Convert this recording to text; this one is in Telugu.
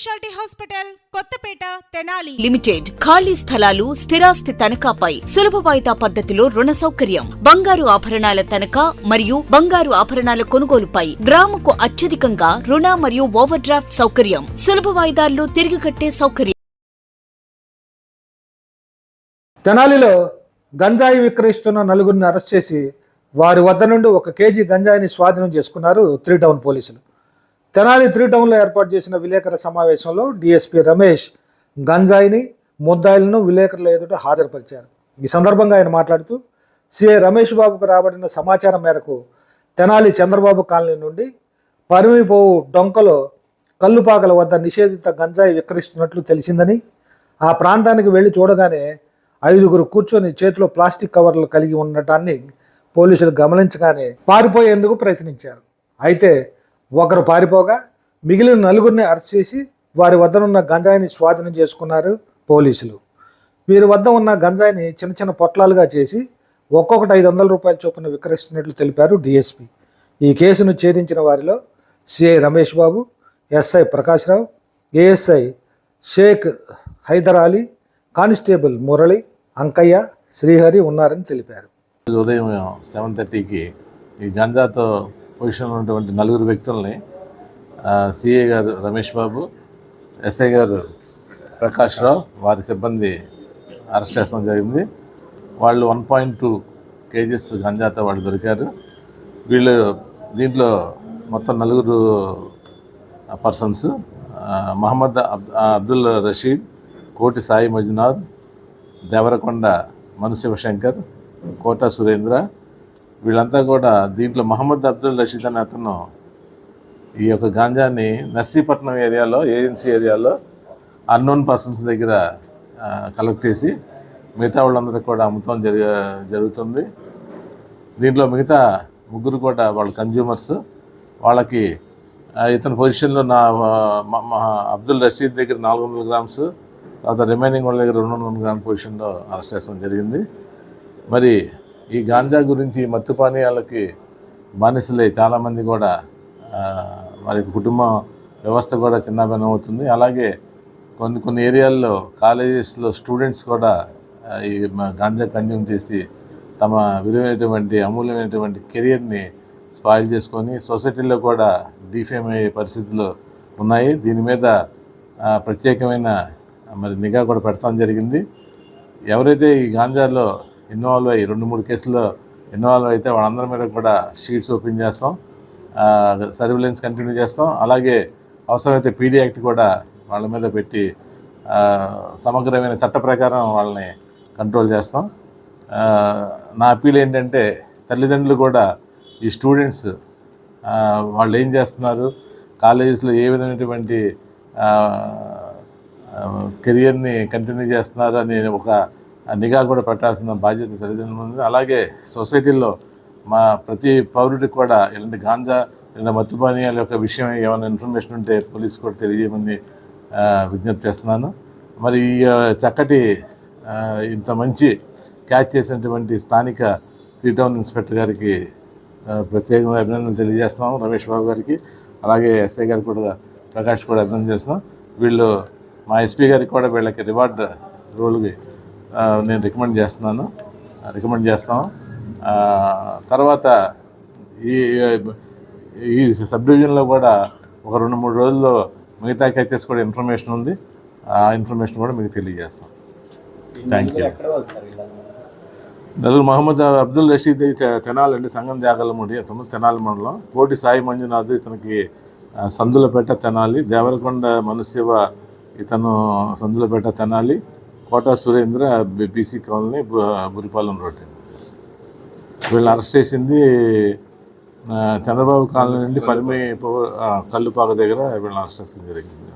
Speciality hospital Kothapeta Tenali. Limited ఖాళీ స్థలాలు స్థిరాస్తి తనఖాపై సులభ వాయిదా పద్ధతిలో రుణ సౌకర్యం. బంగారు ఆభరణాల తనఖా మరియు బంగారు ఆభరణాల కొనుగోలుపై గ్రాముకు అత్యధికంగా రుణ మరియు ఓవర్ డ్రాఫ్ట్ సౌకర్యం. సులభ వాయిదాల్లో తిరిగి కట్టే సౌకర్యం. తెనాలిలో గంజాయి విక్రయిస్తున్న నలుగురిని అరెస్ట్ చేసి వారి వద్ద నుండి ఒక కేజీ గంజాయిని స్వాధీనం చేసుకున్నారు త్రీ టౌన్ పోలీసులు. తెనాలి త్రీ టౌన్లో ఏర్పాటు చేసిన విలేకరుల సమావేశంలో డిఎస్పీ రమేష్ గంజాయిని ముద్దాయిలను విలేకరుల ఎదుట హాజరుపరిచారు. ఈ సందర్భంగా ఆయన మాట్లాడుతూ సిఐ రమేష్ బాబుకు రాబడిన సమాచారం మేరకు తెనాలి చంద్రబాబు కాలనీ నుండి పరిమిపోవు డొంకలో కల్లుపాకల వద్ద నిషేధిత గంజాయి విక్రయిస్తున్నట్లు తెలిసిందని ఆ ప్రాంతానికి వెళ్ళి చూడగానే ఐదుగురు కూర్చొని చేతిలో ప్లాస్టిక్ కవర్లు కలిగి ఉండటాన్ని పోలీసులు గమనించగానే పారిపోయేందుకు ప్రయత్నించారు. అయితే ఒకరు పారిపోగా మిగిలిన నలుగురిని అరెస్ట్ చేసి వారి వద్దనున్న గంజాయిని స్వాధీనం చేసుకున్నారు పోలీసులు. వీరి వద్ద ఉన్న గంజాయిని చిన్న చిన్న పొట్లాలుగా చేసి ఒక్కొక్కటి ఐదు వందల రూపాయల చొప్పున విక్రయిస్తున్నట్లు తెలిపారు డిఎస్పి. ఈ కేసును ఛేదించిన వారిలో CI Ramesh Babu SI Prakashrao ASI Shaik Haider Ali constable Murali Ankaiah Srihari ఉన్నారని తెలిపారు. ఉదయం సెవెన్ థర్టీకి ఈ గంజాతో పొజిషన్లో ఉన్నటువంటి నలుగురు వ్యక్తుల్ని సిఏ గారు రమేష్ బాబు ఎస్ఐ గారు ప్రకాష్ రావు వారి సిబ్బంది అరెస్ట్ చేసడం జరిగింది. వాళ్ళు వన్ పాయింట్ టూ కేజీస్ గంజాతో వాళ్ళు దొరికారు. వీళ్ళు దీంట్లో మొత్తం నలుగురు పర్సన్స్ మహమ్మద్ అబ్- అబ్దుల్ రషీద్ కోటి సాయి మజునాథ్ దేవరకొండ మను శివశంకర్ కోట సురేంద్ర వీళ్ళంతా కూడా దీంట్లో మహమ్మద్ అబ్దుల్ రషీద్ అనే అతను ఈ యొక్క గాంజాని నర్సీపట్నం ఏరియాలో ఏజెన్సీ ఏరియాలో అన్నోన్ పర్సన్స్ దగ్గర కలెక్ట్ చేసి మిగతా వాళ్ళందరికీ కూడా అమ్ముతాం జరిగ జరుగుతుంది. దీంట్లో మిగతా ముగ్గురు కూడా వాళ్ళ కన్జ్యూమర్స్ వాళ్ళకి ఇతని పొజిషన్లో నా మ- అబ్దుల్ రషీద్ దగ్గర నాలుగు వందల గ్రామ్స్ తర్వాత రిమైనింగ్ వాళ్ళ దగ్గర రెండు వందల గ్రామ్ పొజిషన్లో అరెస్ట్ చేసడం జరిగింది. మరి ఈ గాంజా గురించి మత్తు పానీయాలకి బానిసలే చాలామంది కూడా వారి కుటుంబ వ్యవస్థ కూడా చిన్నాభిన్నం అవుతుంది. అలాగే కొన్ని కొన్ని ఏరియాల్లో కాలేజెస్లో స్టూడెంట్స్ కూడా ఈ గాంజా కన్జ్యూమ్ చేసి తమ విలువైనటువంటి అమూల్యమైనటువంటి కెరియర్ని స్పాయిల్ చేసుకొని సొసైటీలో కూడా డిఫేమ్ అయ్యే పరిస్థితులు ఉన్నాయి. దీని మీద ప్రత్యేకమైన మరి నిఘా కూడా పెడతాం జరిగింది. ఎవరైతే ఈ గాంజాలో ఇన్వాల్వ్ అయ్యి రెండు మూడు కేసుల్లో ఇన్వాల్వ్ అయితే వాళ్ళందరి మీద కూడా షీట్స్ ఓపెన్ చేస్తాం. సర్విలెన్స్ కంటిన్యూ చేస్తాం. అలాగే అవసరమైతే పీడీ యాక్ట్ కూడా వాళ్ళ మీద పెట్టి సమగ్రమైన చట్ట ప్రకారం వాళ్ళని కంట్రోల్ చేస్తాం. నా అప్పీల్ ఏంటంటే తల్లిదండ్రులు కూడా ఈ స్టూడెంట్స్ వాళ్ళు ఏం చేస్తున్నారు కాలేజెస్లో ఏ విధమైనటువంటి కెరియర్ని కంటిన్యూ చేస్తున్నారు అని ఒక నిఘా కూడా పెట్టాల్సిన బాధ్యత తల్లిదండ్రులు ఉంది. అలాగే సొసైటీలో మా ప్రతి పౌరుడికి కూడా ఇలాంటి గాంజా ఇలాంటి మత్తు యొక్క విషయం ఏమైనా ఇన్ఫర్మేషన్ ఉంటే పోలీస్ కూడా తెలియజేయమని విజ్ఞప్తి చేస్తున్నాను. మరి ఈ చక్కటి ఇంత మంచి క్యాచ్ చేసినటువంటి స్థానిక త్రీ టౌన్ ఇన్స్పెక్టర్ గారికి ప్రత్యేకంగా అభినందనలు తెలియజేస్తున్నాం రమేష్ బాబు గారికి అలాగే ఎస్ఐ గారికి కూడా ప్రకాష్ కూడా అభినందన చేస్తున్నాం. వీళ్ళు మా ఎస్పీ గారికి కూడా వీళ్ళకి రివార్డ్ రోల్కి నేను రికమెండ్ చేస్తున్నాను. రికమెండ్ చేస్తాం. తర్వాత ఈ ఈ సబ్ డివిజన్లో కూడా ఒక రెండు మూడు రోజుల్లో మిగతా క్యాచెస్ కూడా ఇన్ఫర్మేషన్ ఉంది. ఆ ఇన్ఫర్మేషన్ కూడా మీకు తెలియజేస్తాం. థ్యాంక్ యూ నలుగురు మహమ్మద్ అబ్దుల్ రషీద్ తె- తెనాలి అండి సంగం జాగలముడి అతను తెనాలి మండలం. కోటి సాయి మంజునాథ్ ఇతనికి సందులపేట తెనాలి. దేవరకొండ మనుశివ ఇతను Sandulapeta Tenali. Kota Surendra BC colony Buripalem road. వీళ్ళు అరెస్ట్ చేసింది చంద్రబాబు కాలనీ నుండి పరిమి కల్లుపాక దగ్గర వీళ్ళని అరెస్ట్ చేసిన జరిగింది.